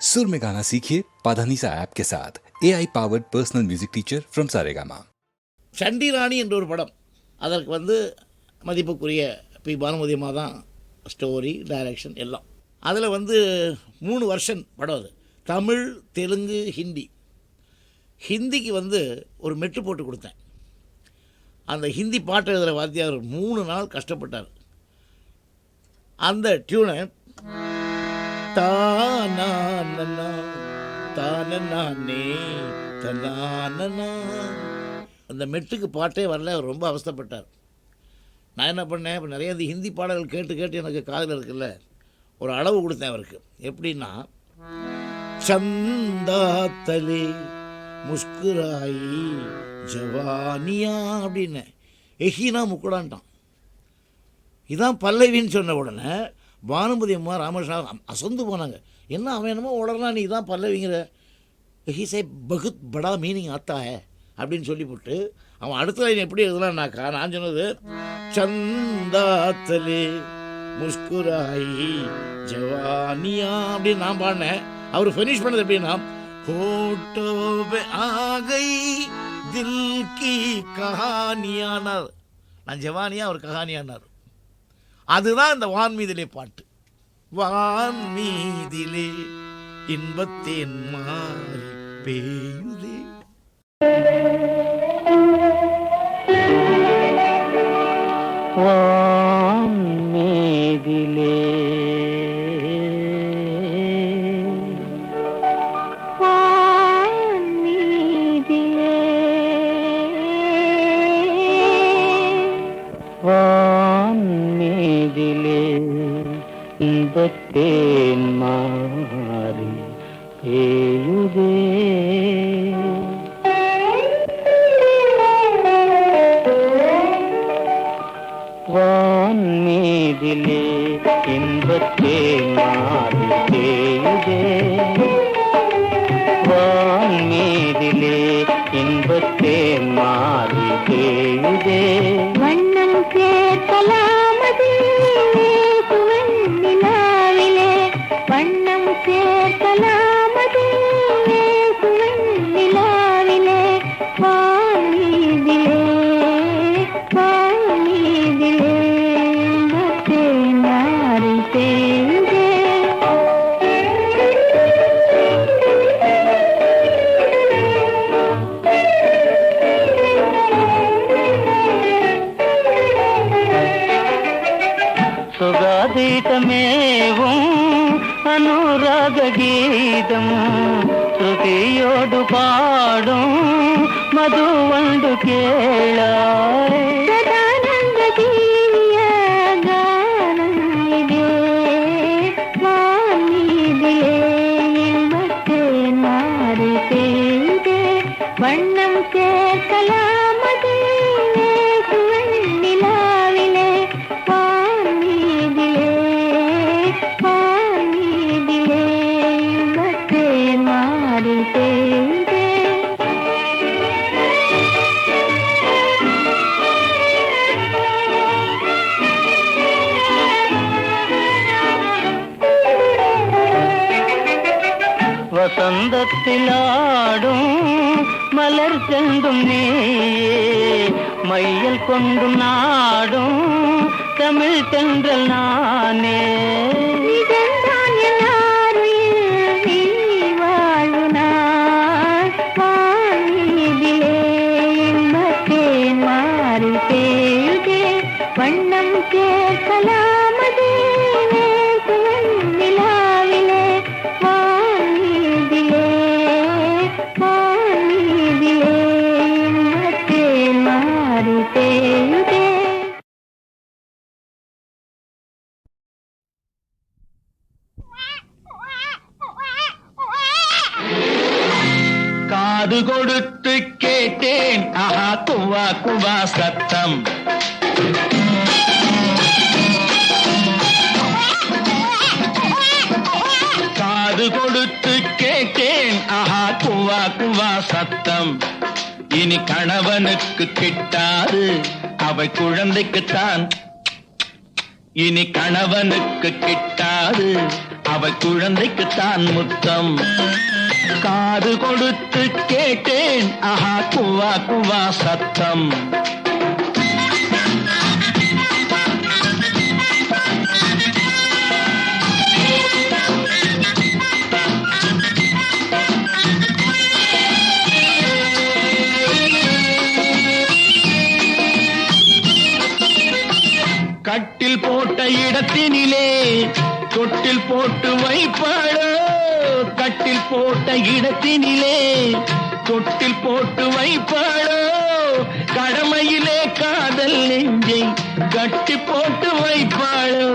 सुर में गाना सीखिए पाधानीसा ऐप के साथ A I powered personal music teacher from Saregama Chandi Rani என்ற ஒரு படம் அதற்கு வந்து மதிப்புக்குரிய பி பானுமதி அம்மா தான் ஸ்டோரி டைரக்ஷன் எல்லாம் அதில் வந்து மூணு வருஷன் படம் அது தமிழ் தெலுங்கு ஹிந்தி ஹிந்திக்கு வந்து ஒரு மெட்டு போட்டு கொடுத்தேன் அந்த ஹிந்தி பாட்டு எழுதுகிற வாத்தியார் மூணு நாள் கஷ்டப்பட்டார் அந்த டியூனை தானா தானே தனானனா. அந்த மெட்டுக்கு பாட்டே வரல அவர் ரொம்ப அவஸ்தைப்பட்டார். நான் என்ன பண்ணேன் இப்போ நிறைய இந்த ஹிந்தி பாடல்கள் கேட்டு கேட்டு எனக்கு காதில் இருக்குல்ல ஒரு அளவு கொடுத்தேன் அவருக்கு. எப்படின்னா சந்தாத்தலே முஸ்குராயி ஜவானியா அப்படின்னு. எஹினா முக்குடான்ட்டான். இதான் பல்லவின்னு சொன்ன உடனே பானுமதி அம்மா ராமகிருஷ்ணா அசந்து போனாங்க. என்ன அவன் என்னமோ உடனே நீ தான் பல்லவிங்கிற. ஹி சே பகுத் படா மீனிங் ஆத்தா அப்படின்னு சொல்லிவிட்டு அவன் அடுத்த லைன் எப்படி எழுதலாம்னாக்கா நான் சொன்னது சந்தாத்தலே முஸ்குராயி ஜவானியா அப்படின்னு நான் பாடினேன். அவர் ஃபினிஷ் பண்ணது எப்படின்னா ஹோட்டோ ஆகை தில் கி கஹானியானார். நான் ஜவானியா அவர் கஹானியானார். அதுதான் இந்த வான்மீதிலே பாட்டு. வான் மீதிலே இன்பத்தேன் மாறி பெய்யுதே. வான் இன்பத்தேன் மாறி பேயுதே. வான் மீதிலே இன்பத்தேன் மாறி பேயுதே. வான் மீதிலே இன்பத்தேன் மாறி சுகாதீதமேவும் அனுராக கீதம் ஸ்ருதியோடு பாடும் மதுவண்டு கேளா முகத்திலாடும் மலர் செல்லும் நீயே. மையல் கொண்டும் நாடும் தமிழ் தென்றல் நானே. மாறி காது கொடுத்து கேட்டேன். ஆஹா குவா குவா சத்தம். காது கொடுத்து கேட்டேன். ஆஹா குவா குவா சத்தம். இனி கணவனுக்கு கிட்டாது. அவை குழந்தைக்குத்தான். இனி கணவனுக்கு கிட்டாது. அவ குழந்தைக்குத்தான் முத்தம். காது கொடுத்து கேட்டேன். ஆஹா குவா குவா சத்தம். போட்ட இடத்தினிலே தொட்டில் போட்டு வைப்பாளோ? கட்டில் போட்ட இடத்தினிலே தொட்டில் போட்டு வைப்பாளோ? கடமையிலே காதல் நெஞ்சை கட்டி போட்டு வைப்பாளோ?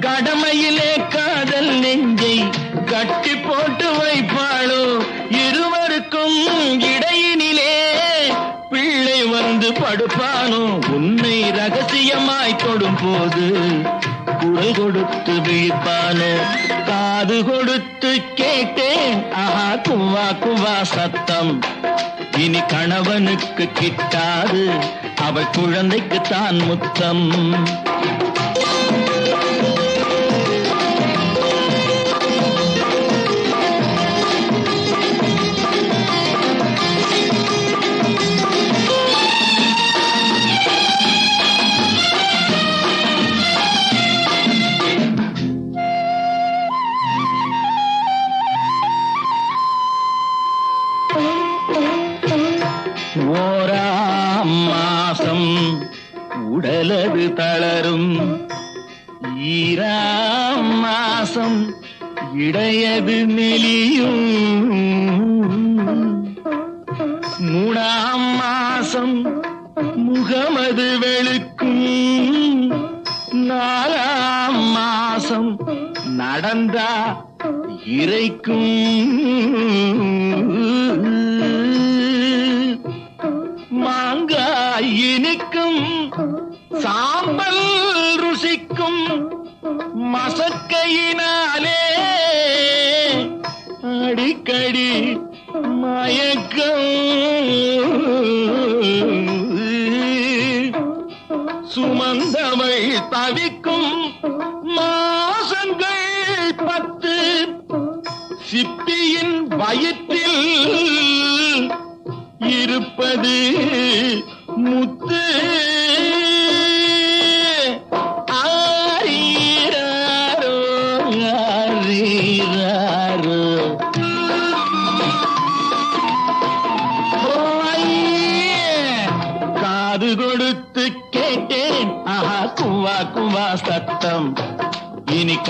கடமையிலே காதல் நெஞ்சை கட்டி போட்டு வைப்பாளோ? இருவருக்கும் இடையினிலே பிள்ளை வந்து படுப்பானோ? உன்னை ரகசியமாய் தொடும் போது குரல் கொடுத்து விழிப்பானோ காது கொடுத்து கேட்டேன். ஆஹா குவா குவா சத்தம். இனி கணவனுக்கு கிட்டாது அவள் குழந்தைக்கு தான் முத்தம். உடலது தளரும். ஈராம் மாசம் இடையது நெலியும் மயக்கம். சுமந்தவை தவிக்கும் மாசங்கள் பத்து. சிப்பியின் வயிற்றில் இருப்பது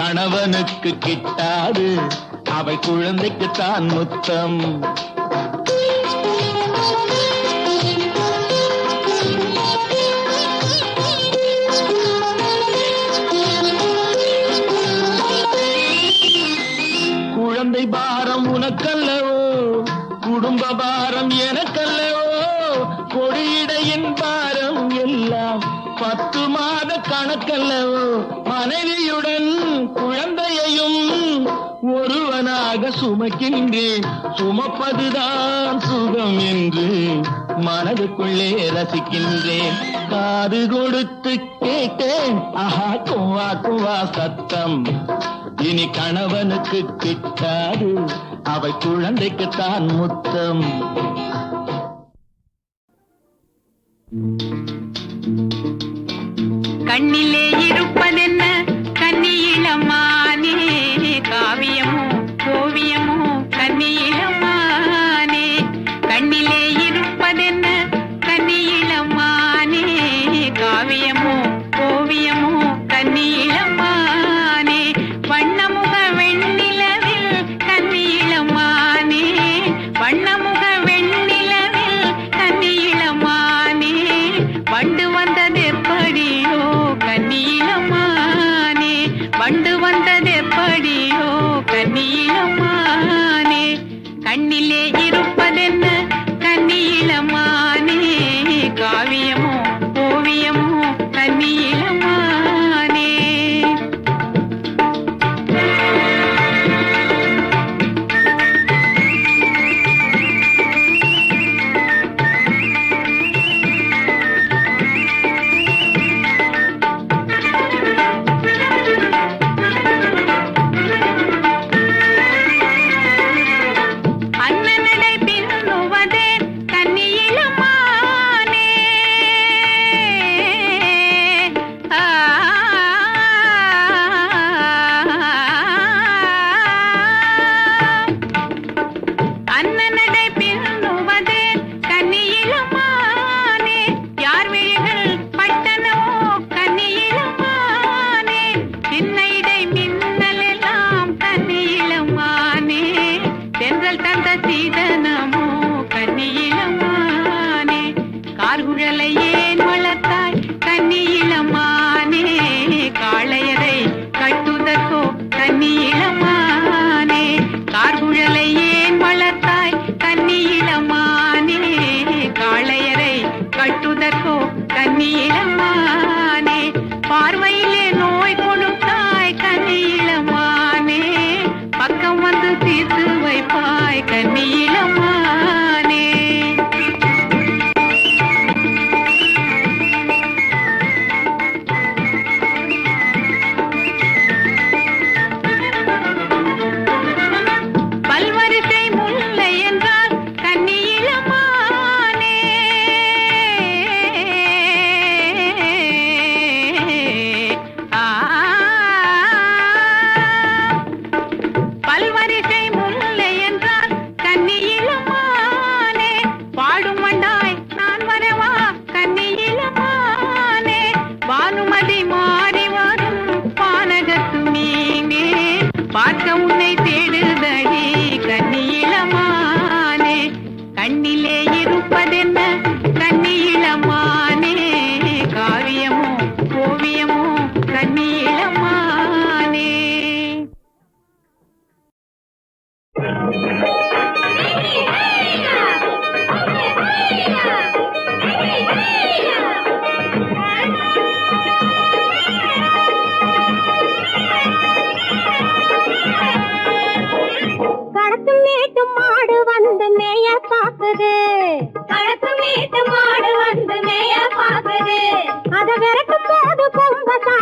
கணவனுக்கு கிட்டாது. அவை குழந்தைக்கு தான் முத்தம். ஒருவனாக சுமக்கின்றேன். சுமப்பதுதான் சுகம் என்று மனதுக்குள்ளே ரசிக்கின்றேன். காது கொடுத்து கேட்டேன். ஆஹா குவா குவா சத்தம். இனி கணவனுக்கு கிட்டாது. அவை குழந்தைக்குத்தான் முத்தம். கண்ணிலே இருப்பதென்ன? கண்ணிலே அத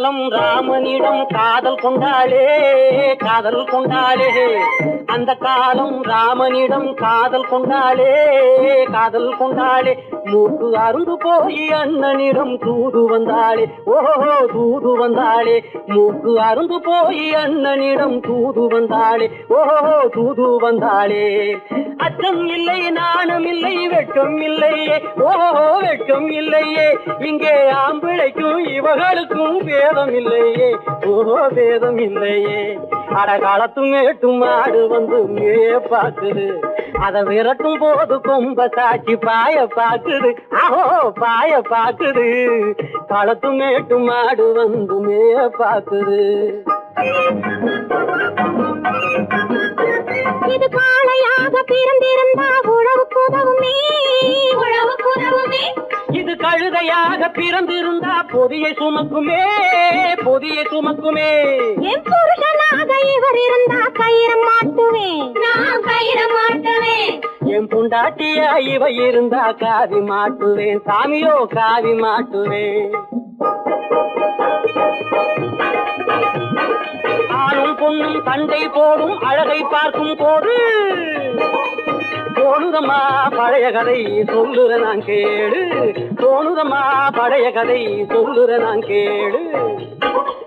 காலம் ராமனிடம் காதல் கொண்டாளே காதல் கொண்டாளே. அந்த காலம் ராமனிடம் காதல் கொண்டாளே காதல் கொண்டாளே. மூக்கு அருந்து போய் அண்ணனிடம் தூது வந்தாளே. ஓஹோ தூது வந்தாளே. மூக்கு அருந்து போய் அண்ணனிடம் தூது வந்தாளே. ஓஹோ தூது வந்தாளே. அச்சம் இல்லை நாணம் இல்லை வெட்கம் இல்லையே. ஓஹோ வெட்கம் இல்லையே. இங்கே ஆம்பிளைக்கும் இவர்களுக்கும் பேதம் இல்லையே. ஓஹோ பேதம் இல்லையே. அட காலத்தும் மேட்டும் மாடு வந்து மேய பாக்குது அத விரட்டும் போது கொம்ப சாட்சி பாய பாக்குது. ஆஹோ பாய பாக்குது. களத்து மேட்டு மாடு வந்து மேய பாக்குது. இது காளையாக பிறந்திருந்தா உழவுக்கு உதவுமே உழவுக்கு உதவுமே. இது கழுதையாக பிறந்திருந்தா பொதியை சுமக்குமே பொதியை சுமக்குமே. என் புருஷனாக இவர் இருந்தா கயிறம் மாட்டுவேன் நான் கயிறம் மாட்டுவேன் என் புண்டாட்டியா இவ இருந்தா காவி மாட்டுவேன் சாமியோ காவி மாட்டுவேன். ஆணும் பொண்ணும் சண்டை போடும் அழகை பார்க்கும் போது தோணுதம்மா பழைய கதை சொல்லுற நான் கேளு. தோணுதம்மா பழைய கதை சொல்லுற நான் கேளு.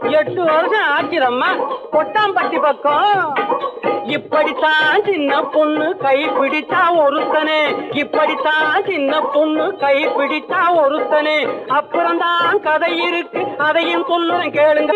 எட்டு வருஷம் ஆச்சுதம்மா கொட்டாம்பட்டி பக்கம். இப்படித்தான் சின்ன பொண்ணு கை பிடித்தா ஒருத்தனே. இப்படித்தான் சின்ன பொண்ணு கை பிடித்தா ஒருத்தனே. அப்புறம்தான் கதை இருக்கு அதையும் சொல்லுறேன் கேளுங்க.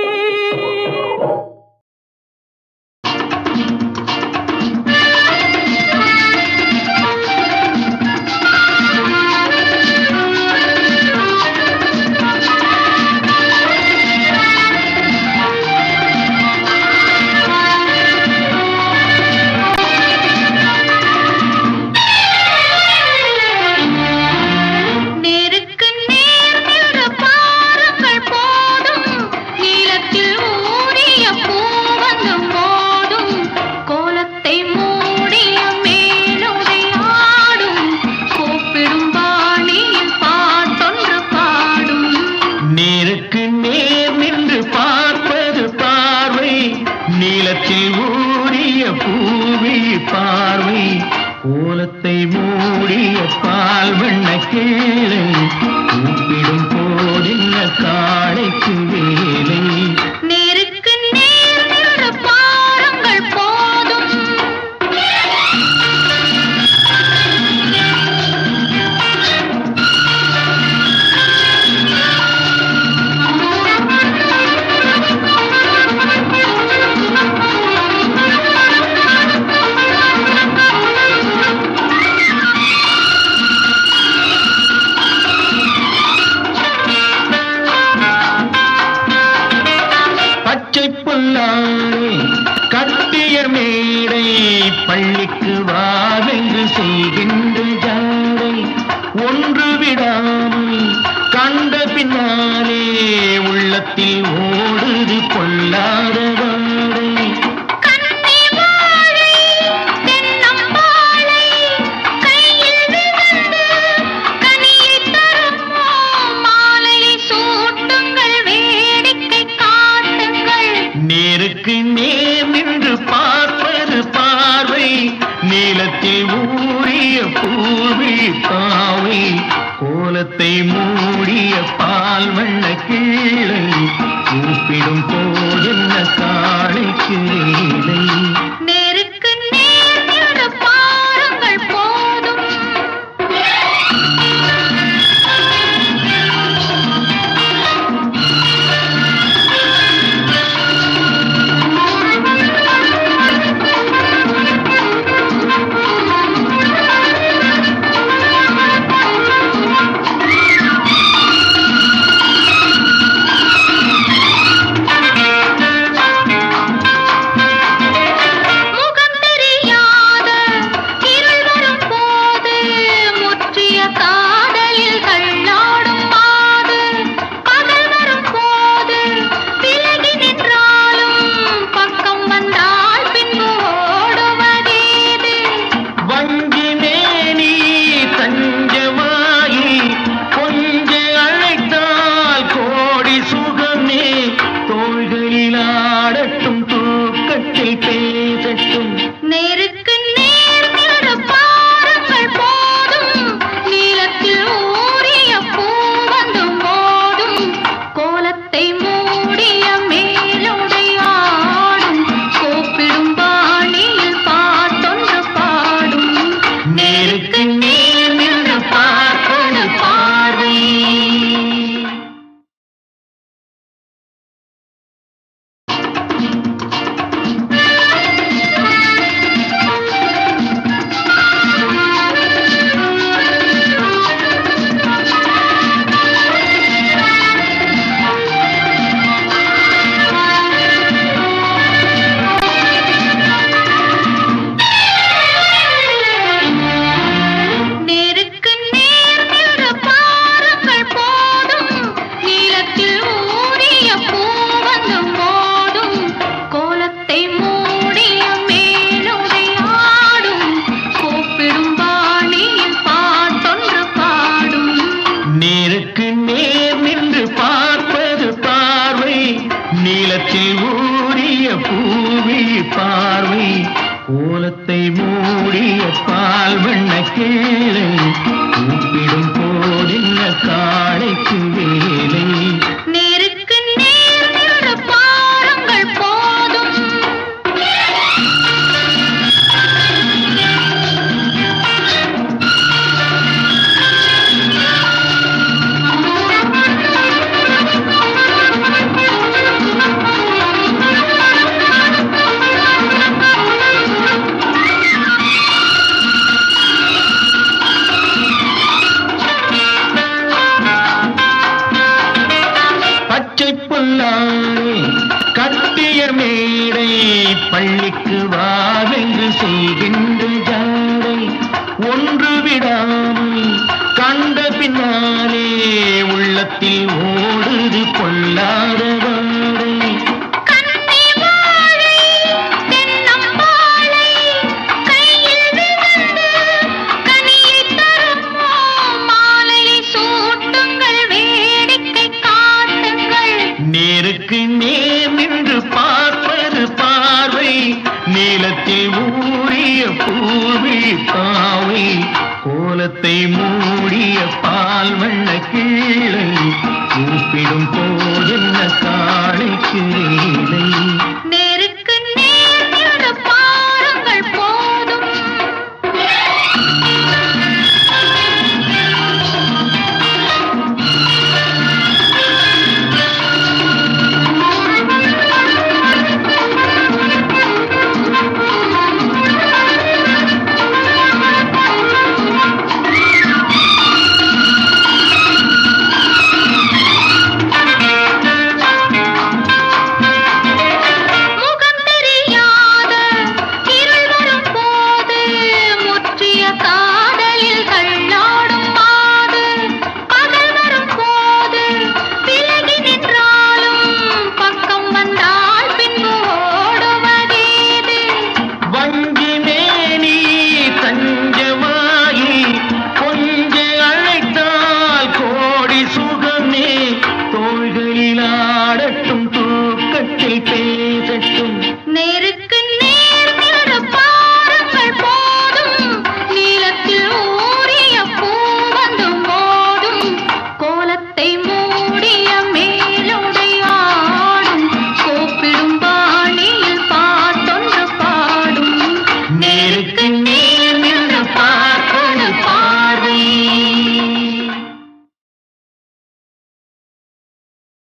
வண்ண பின்னாலே உள்ளத்தில் ஓ கோலத்தை மூடிய பால் வண்ண கேளை. பள்ளிக்கு வா.